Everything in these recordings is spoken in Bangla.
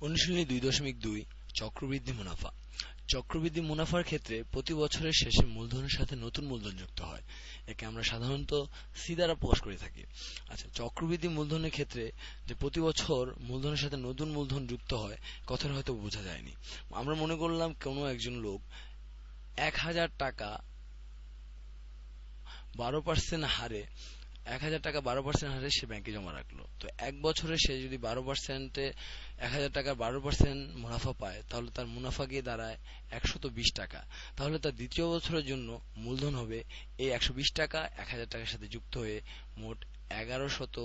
অনুশীলনী দুই দশমিক দুই, চক্রবৃদ্ধি মুনাফা। চক্রবৃদ্ধি মুনাফার ক্ষেত্রে প্রতি বছরের শেষে মূলধনের সাথে নতুন মূলধন যুক্ত হয়। একে আমরা সাধারণত সি দ্বারা প্রকাশ করে থাকি। আচ্ছা চক্রবৃদ্ধি মূলধনের ক্ষেত্রে যে প্রতি বছর মূলধনের সাথে নতুন মূলধন যুক্ত হয়, কথাটা হয়তো বোঝা যায়নি। আমরা মনে করলাম কোনো একজন লোক এক হাজার টাকা বারো পার্সেন্ট হারে এক হাজার টাকা বারো পার্সেন্ট হারে সে ব্যাংকে জমা রাখল। তো এক বছরে সে যদি বারো পার্সেন্টে এক হাজার টাকার বারো পার্সেন্ট মুনাফা পায়, তাহলে তার মুনাফা গিয়ে দাঁড়ায় একশত বিশ টাকা। তাহলে তার দ্বিতীয় বছরের জন্য মূলধন হবে এই একশো বিশ টাকা, এক হাজার টাকার সাথে যুক্ত হয়ে মোট এগারো শত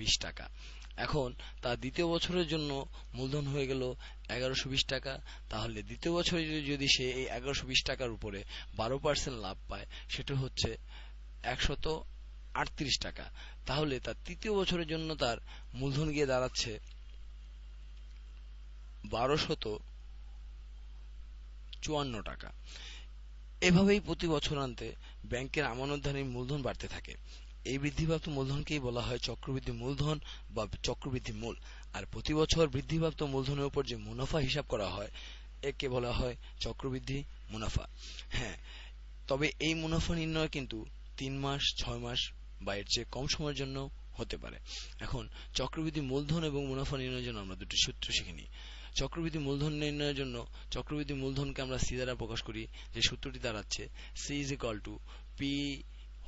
বিশ টাকা। এখন তার দ্বিতীয় বছরের জন্য মূলধন হয়ে গেল এগারোশো বিশ টাকা। তাহলে দ্বিতীয় বছরে যদি সে এই এগারোশো বিশ টাকার উপরে বারো পার্সেন্ট লাভ পায়, সেটা হচ্ছে একশত আটত্রিশ টাকা। তাহলে তার তৃতীয় বছরের জন্য তার মূলধন গিয়ে দাঁড়াচ্ছে বারোশত চুয়ান্ন টাকা। এভাবেই প্রতি বছরান্তে ব্যাংকের আমানতধারী মূলধন বাড়তে থাকে। এই বৃদ্ধিপ্রাপ্ত মূলধনকেই বলা হয় চক্রবৃদ্ধি মূলধন বা চক্রবৃদ্ধি মূল। আর প্রতি বছর বৃদ্ধিপ্রাপ্ত মূলধনের উপর যে মুনাফা হিসাব করা হয়, একে বলা হয় চক্রবৃদ্ধি মুনাফা। হ্যাঁ তবে এই মুনাফা নির্ণয় কিন্তু তিন মাস, ছয় মাস বা এর চেয়ে কম সময়ের জন্য হতে পারে। এখন, চক্রবৃদ্ধি মূলধন এবং মুনাফা নির্ণয়ের জন্য আমরা দুটি সূত্র শিখে নিই। চক্রবৃদ্ধি মূলধন নির্ণয়ের জন্য চক্রবৃদ্ধি মূলধনকে আমরা সি দ্বারা প্রকাশ করি, যে সূত্রটি দাঁড়াচ্ছে C is equal to P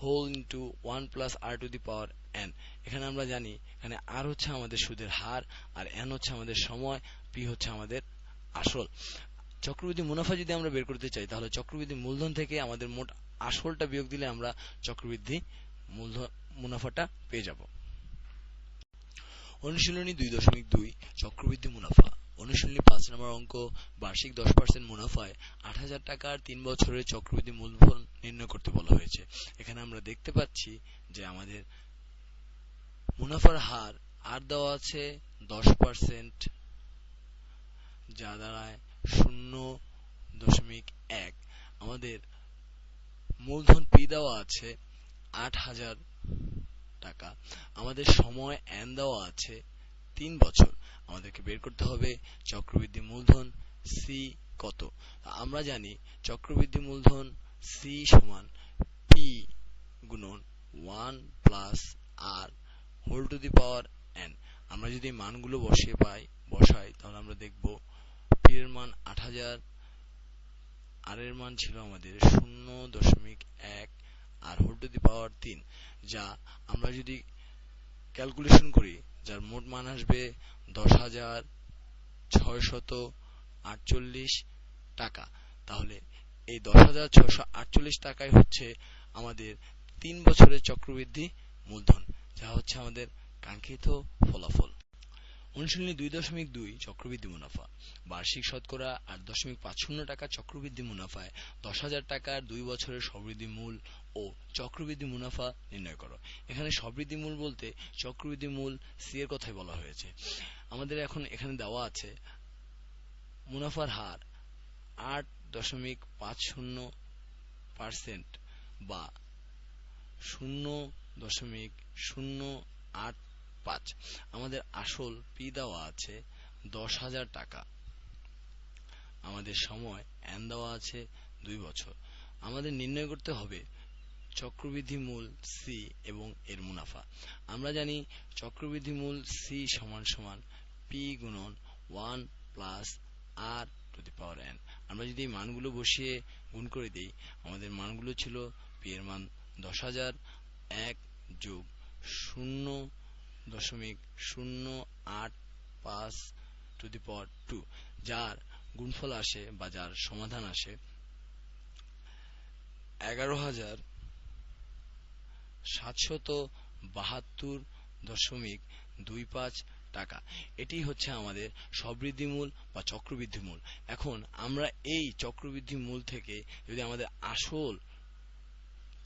whole into one plus R to the power N এখানে আমরা জানি, এখানে আর হচ্ছে আমাদের সুদের হার, আর এন হচ্ছে আমাদের সময় পি হচ্ছে আমাদের আসল। চক্রবৃদ্ধি মুনাফা যদি আমরা বের করতে চাই, তাহলে চক্রবৃদ্ধি মূলধন থেকে আমাদের মোট আসলটা বিয়োগ দিলে আমরা চক্রবৃদ্ধি মুনাফাটা পেয়ে যাব। অনুশীলনী দুই দশমিক দুই, চক্রবৃদ্ধি মুনাফা। অনুশীলনী পাঁচ নম্বর অঙ্ক, বার্ষিক দশ পার্সেন্ট মুনাফায় আট হাজার টাকার তিন বছরের চক্রবৃদ্ধি মূলধন নির্ণয় করতে বলা হয়েছে। এখানে আমরা দেখতে পাচ্ছি যে আমাদের মুনাফার হার, আর দেওয়া আছে দশ পার্সেন্ট যা দাঁড়ায় শূন্য দশমিক এক। আমাদের মূলধন পি দেওয়া আছে আট হাজার টাকা। আমাদের সময় এন দেওয়া আছে তিন বছর। আমাদেরকে বের করতে হবে চক্রবৃদ্ধি মূলধন সি কত? আমরা জানি চক্রবৃদ্ধি মূলধন সি সমান পি গুণন one plus R whole to the power N আমরা যদি মানগুলো বসিয়ে পাই, বসাই, তাহলে আমরা দেখব পি এর মান আট হাজার আর এর মান ছিল আমাদের শূন্য দশমিক এক আর হোল টু দি পাওয়ার তিন, যা আমরা যদি ক্যালকুলেশন করি, যার মোট মান আসবে দশ হাজার ছয়শত আটচল্লিশ টাকা। তাহলে এই দশ হাজার ছয়শো আটচল্লিশ টাকায় হচ্ছে আমাদের তিন বছরের চক্রবৃদ্ধি মূলধন, যা হচ্ছে আমাদের কাঙ্ক্ষিত ফলাফল। অনুশীলনী দুই দশমিক দুই চক্রবৃদ্ধি মুনাফা। বার্ষিক শতকরা আট দশমিক পাঁচ শূন্য টাকা চক্রবৃদ্ধি মুনাফায় দশ হাজার টাকার দুই বছরের সবৃদ্ধি মূল ও চক্রবৃদ্ধি মুনাফা নির্ণয় করো। এখানে সবৃদ্ধি মূল বলতে চক্রবৃদ্ধি মূল সি এর কথাই বলা হয়েছে। আমাদের এখন এখানে দেওয়া আছে মুনাফার হার আট দশমিক পাঁচ শূন্য পার্সেন্ট বা শূন্য দশমিক শূন্য আট পাঁচ। আমাদের আসল পি দেওয়া আছে দশ হাজার টাকা। আমাদের সময় এন দেওয়া আছে দুই বছর। আমাদের নির্ণয় করতে হবে চক্রবৃদ্ধি মূল সি এবং এর মুনাফা। আমরা জানি চক্রবৃদ্ধি মূল সি সমান সমান পি গুণন one plus R to the power N. আমরা যদি এই মানগুলো বসিয়ে গুণ করে দিই, আমাদের মানগুলো ছিল পি এর মান দশ হাজার এক যোগ শূন্য দশমিক শূন্য আট পাঁচ টু দি পাওয়ার টু যার গুণফল আসে বা যার সমাধান আসে এগারো হাজার সাতশত বাহাত্তর দশমিক দুই পাঁচ টাকা। এটি হচ্ছে আমাদের সবৃদ্ধি মূল বা চক্রবৃদ্ধি মূল এখন আমরা এই চক্রবৃদ্ধি মূল থেকে যদি আমাদের আসল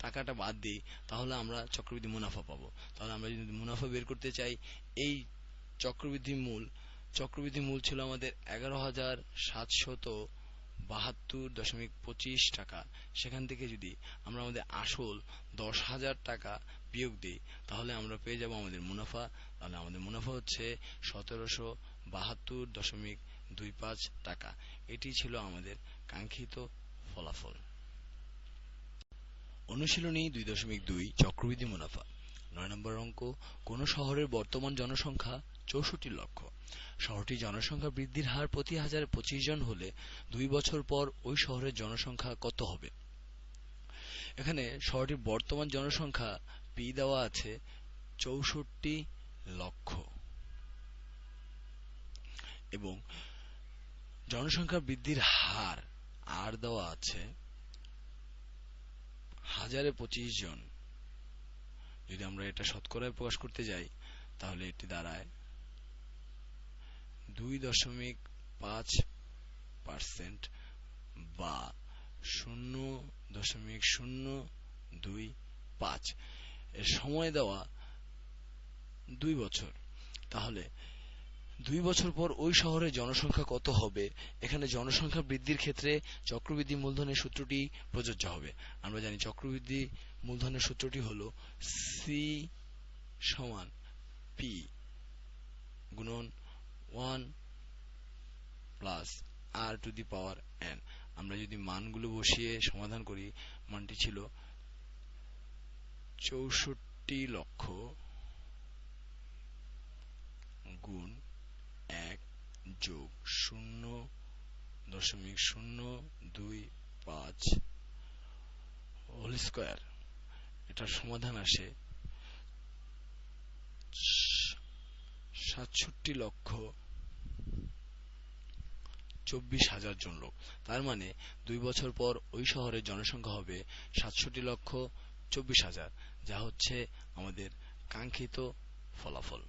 টাকাটা বাদ দিই, তাহলে আমরা চক্রবৃদ্ধি মুনাফা পাবো। তাহলে আমরা যদি মুনাফা বের করতে চাই, এই চক্রবৃদ্ধি মূল চক্রবৃদ্ধি মূল ছিল আমাদের এগারো হাজার সাতশত বাহাত্তর দশমিক পঁচিশ টাকা। সেখান থেকে যদি আমরা আমাদের আসল দশ হাজার টাকা বিয়োগ দিই, তাহলে আমরা পেয়ে যাব আমাদের মুনাফা। তাহলে আমাদের মুনাফা হচ্ছে সতেরোশো বাহাত্তর দশমিক দুই পাঁচ টাকা। এটি ছিল আমাদের কাঙ্ক্ষিত ফলাফল। অনুশীলনী দুই দশমিক দুই, চক্রবৃদ্ধি মুনাফা। নয় নম্বর অঙ্ক, কোন শহরের বর্তমান জনসংখ্যা চৌষট্টি লক্ষ। শহরটির জনসংখ্যা বৃদ্ধির হার প্রতি হাজারে পঁচিশ জন হলে দুই বছর পর ওই শহরের জনসংখ্যা কত হবে? এখানে শহরটির বর্তমান জনসংখ্যা পি দেওয়া আছে চৌষট্টি লক্ষ। এবং জনসংখ্যা বৃদ্ধির হার আর দেওয়া আছে হাজারে পঁচিশ জন। যদি আমরা এটা শতকরায় প্রকাশ করতে যাই, তাহলে এটি দাঁড়ায় দুই দশমিক পাঁচ পার্সেন্ট বা শূন্য দশমিক শূন্য দুই পাঁচ। এর সময় দেওয়া দুই বছর। তাহলে দুই বছর পর ওই শহরের জনসংখ্যা কত হবে? এখানে জনসংখ্যা বৃদ্ধির ক্ষেত্রে চক্রবৃদ্ধি মূলধনের সূত্রটি প্রযোজ্য হবে। আমরা জানি চক্রবৃদ্ধি মূলধনের সূত্রটি হলো সি সমান পি গুণন one plus R to the power N আমরা যদি মানগুলো বসিয়ে সমাধান করি, মানটি ছিল চৌষট্টি লক্ষ গুণ এক যোগ শূন্য দশমিক শূন্য দুই পাঁচ। হোল স্কোয়ার, এটার সমাধান আসে সাতষট্টি লক্ষ চব্বিশ হাজার জন লোক। তার মানে দুই বছর পর ওই শহরের জনসংখ্যা হবে সাতষট্টি লক্ষ চব্বিশ হাজার, যা হচ্ছে আমাদের কাঙ্ক্ষিত ফলাফল।